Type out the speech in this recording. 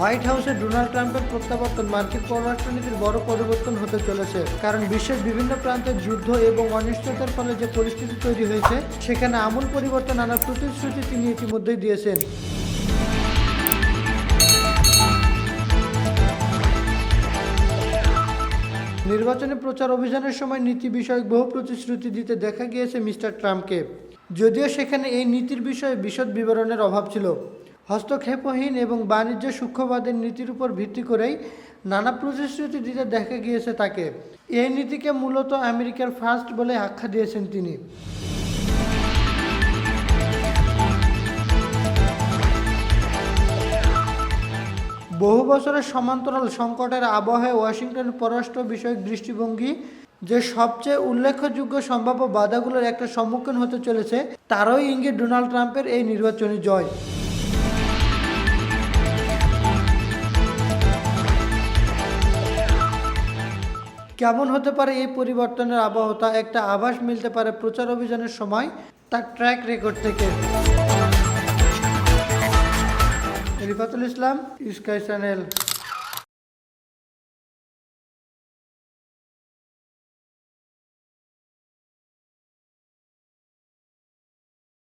White হাউসে Donald ট্রাম্পের প্রত্যাবর্তন, মার্কিন পররাষ্ট্রনীতির বড় পরিবর্তন হতে চলেছে। কারণ বিশ্বের বিভিন্ন প্রান্তে যুদ্ধ এবং অনিশ্চয়তার ফলে যে পরিস্থিতি তৈরি হয়েছে, সেখানে আমূল পরিবর্তন আনার প্রতিশ্রুতি তিনি ইতিমধ্যেই দিয়েছেন। নির্বাচনী প্রচার অভিযানের সময় নীতি বিষয়ক বহু প্রতিশ্রুতি দিতে দেখা গিয়েছে মিস্টার ট্রাম্পকে। যদিও সেখানে এই নীতির বিষয়ে বিশদ বিবরণের অভাব ছিল। হস্তক্ষেপহীন এবং বাণিজ্য সূক্ষ্মবাদের নীতির উপর ভিত্তি করেই নানা প্রতিশ্রুতি দিতে দেখা গিয়েছে তাকে। এই নীতিকে মূলত আমেরিকার ফার্স্ট বলে আখ্যা দিয়েছেন তিনি। বহু বছরের সমান্তরাল সংকটের আবহে ওয়াশিংটন পররাষ্ট্র বিষয়ক দৃষ্টিভঙ্গি যে সবচেয়ে উল্লেখযোগ্য সম্ভাব্য বাধাগুলোর একটা সম্মুখীন হতে চলেছে, তারই ইঙ্গিত ডোনাল্ড ট্রাম্পের এই নির্বাচনী জয়। কেমন হতে পারে এই পরিবর্তনের আবহাওয়া একটা আভাস মিলতে পারে প্রচার অভিযানের সময় তার ট্র্যাক রেকর্ড থেকে। রিফাতুল ইসলাম স্কাই চ্যানেল